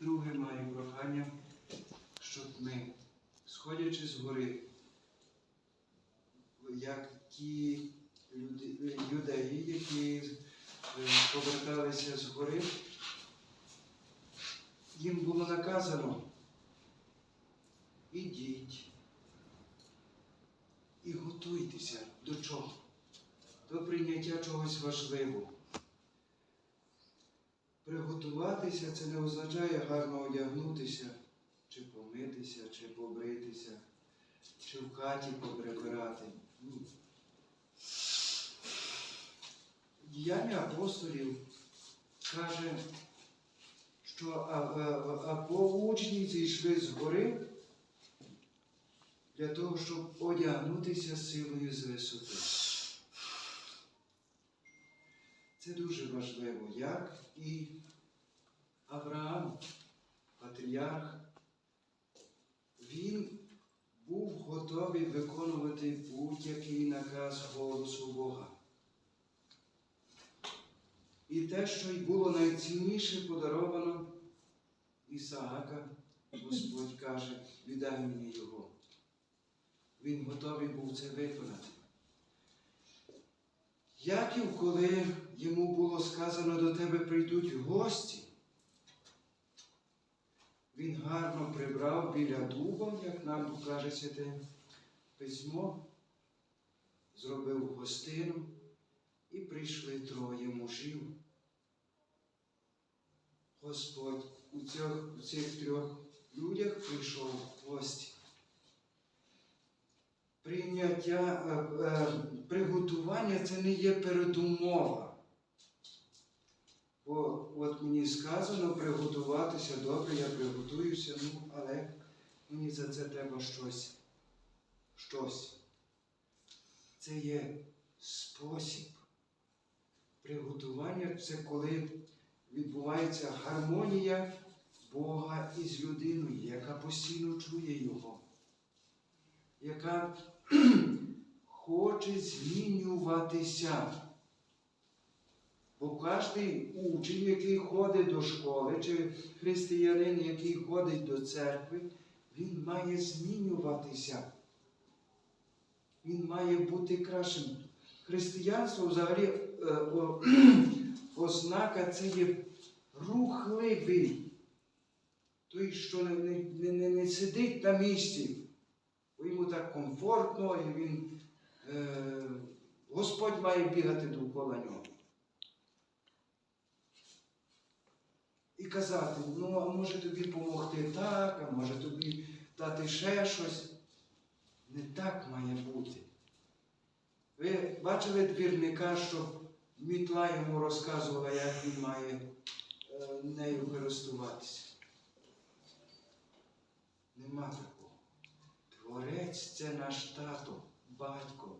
Друге маю прохання, щоб ми, сходячи з гори, як ті люди, юдеї, які е, поверталися з гори, їм було наказано, ідіть і готуйтеся до чого? До прийняття чогось важливого. Приготуватися це не означає гарно одягнутися, чи помитися, чи побритися, чи в хаті поприбирати. Ні. Діяння апостолів каже, що або учні зійшли з гори для того, щоб одягнутися силою з висоти. Це дуже важливо, як і Авраам, патріарх, він був готовий виконувати будь-який наказ голосу Бога. І те, що й було найцінніше подаровано Ісаака, Господь каже, віддай мені його. Він готовий був це виконати. Яків, коли йому було сказано, до тебе прийдуть гості, він гарно прибрав біля дуба, як нам каже святе письмо, зробив гостину і прийшли троє мужів. Господь у цих, у цих трьох людях прийшов в гості. Прийняття, е, е, приготування це не є передумова. Бо от мені сказано приготуватися добре, я приготуюся, ну, але мені за це треба щось. Щось. Це є спосіб. Приготування це коли відбувається гармонія Бога із людиною, яка постійно чує Його, яка хоче змінюватися. Бо кожен учень, який ходить до школи, чи християнин, який ходить до церкви, він має змінюватися. Він має бути кращим. Християнство взагалі е, ознака це є рухливий. Той, що не, не, не, не сидить на місці, бо йому так комфортно, і він, е, Господь має бігати довкола нього. Казати, ну, а може тобі допомогти так, а може тобі дати ще щось. Не так має бути. Ви бачили двірника, що мітла йому розказувала, як він має е, нею користуватися? Нема такого. Творець це наш тато, батько.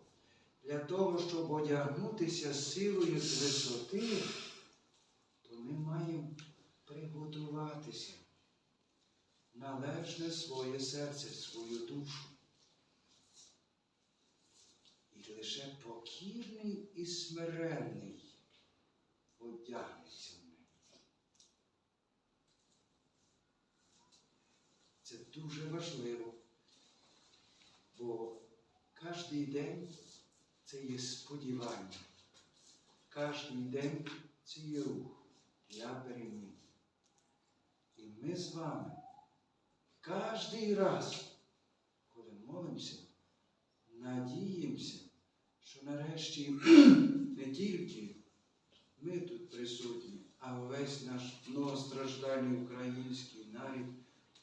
Для того, щоб одягнутися силою з висоти, приготуватися. Належне своє серце, свою душу. І лише покірний і смиренний одягнеться в неї. Це дуже важливо, бо кожний день це є сподівання. Кожний день це є рух для перемін. Ми з вами кожний раз, коли молимося, надіємося, що нарешті не тільки ми тут присутні, а весь наш многостраждальний український нарід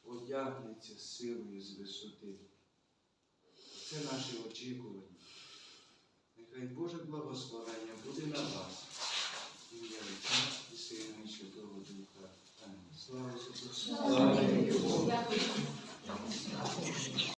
одягнеться силою з висоти. Це наші очікування. Нехай Боже благословення буде на вас. Слава Ісусу!